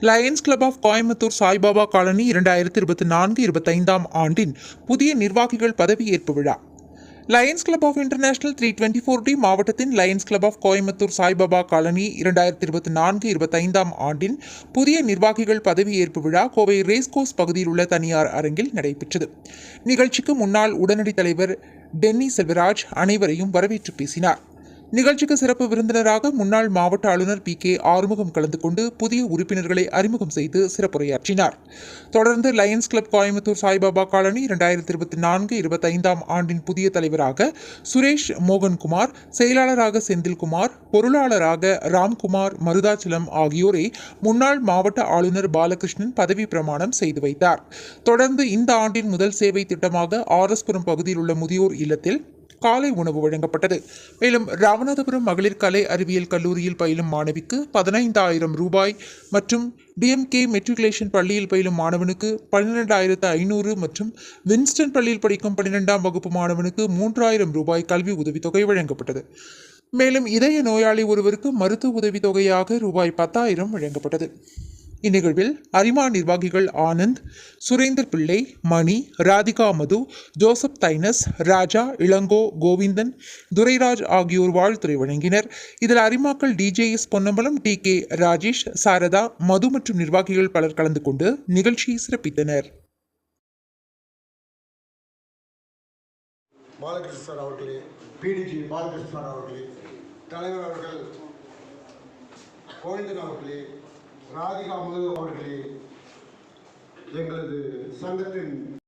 Lions club of Coimbatore Saibaba colony இரண்டாயிரத்தி இருபத்தி நான்கு இருபத்தைந்தாம் ஆண்டின் புதிய நிர்வாகிகள் பதவியேற்பு விழா. Lions club of international three twenty four D மாவட்டத்தின் lions club of Coimbatore Saibaba colony இரண்டாயிரத்தி இருபத்தி நான்கு இருபத்தைந்தாம் ஆண்டின் புதிய நிர்வாகிகள் பதவியேற்பு விழா கோவை ரேஸ்கோஸ் பகுதியில் உள்ள தனியார் அரங்கில் நடைபெற்றது. நிகழ்ச்சிக்கு முன்னாள் உடனடி தலைவர் டென்னி செல்வராஜ் அனைவரையும் வரவேற்று பேசினார். நிகழ்ச்சிக்கு சிறப்பு விருந்தினராக முன்னாள் மாவட்ட ஆளுநர் பி கே ஆறுமுகம் கலந்து கொண்டு புதிய உறுப்பினர்களை அறிமுகம் செய்து சிறப்புரையாற்றினார். தொடர்ந்து lions club Coimbatore Saibaba colony இரண்டாயிரத்தி இருபத்தி நான்கு இருபத்தைந்தாம் ஆண்டின் புதிய தலைவராக சுரேஷ் மோகன்குமார் செயலாளராக செந்தில்குமார் பொருளாளராக ராம்குமார் மருதாச்சலம் ஆகியோரை முன்னாள் மாவட்ட ஆளுநர் பாலகிருஷ்ணன் பதவி பிரமாணம் செய்து வைத்தார். தொடர்ந்து இந்த ஆண்டின் முதல் சேவை திட்டமாக ஆர்எஸ்புரம் பகுதியில் உள்ள முதியோர் இல்லத்தில் காலை உணவு வழங்கப்பட்டது. மேலும் ராமநாதபுரம் மகளிர் கலை அறிவியல் கல்லூரியில் பயிலும் மாணவிக்கு பதினைந்தாயிரம் ரூபாய் மற்றும் டிஎம்கே மெட்ரிகுலேஷன் பள்ளியில் பயிலும் மாணவனுக்கு பன்னிரெண்டாயிரத்து ஐநூறு மற்றும் வின்ஸ்டன் பள்ளியில் படிக்கும் பன்னிரெண்டாம் வகுப்பு மாணவனுக்கு மூன்றாயிரம் ரூபாய் கல்வி உதவித்தொகை வழங்கப்பட்டது. மேலும் இதய நோயாளி ஒருவருக்கு மருத்துவ உதவித்தொகையாக ரூபாய் பத்தாயிரம் வழங்கப்பட்டது. இந்நிகழ்வில் அரிமா நிர்வாகிகள் ஆனந்த் சுரேந்தர் பிள்ளை மணி ராதிகா மது ஜோசப் தைனஸ் ராஜா இளங்கோ கோவிந்தன் துரைராஜ் ஆகியோர் வாழ்த்துறை வழங்கினர். இதில் அரிமாக்கள் DJS Ponnambalam T K Rajesh Saradha Madhu மற்றும் நிர்வாகிகள் பலர் கலந்து கொண்டு நிகழ்ச்சியை சிறப்பித்தனர். பாலகிருஷ்ண அவர்களே பிடிஜி பாலகிருஷ்ண அவர்களே தலைவர் அவர்கள் கோவிந்தன் அவர்களே ராதிகா முது அவர்களே எங்களது சங்கத்தின்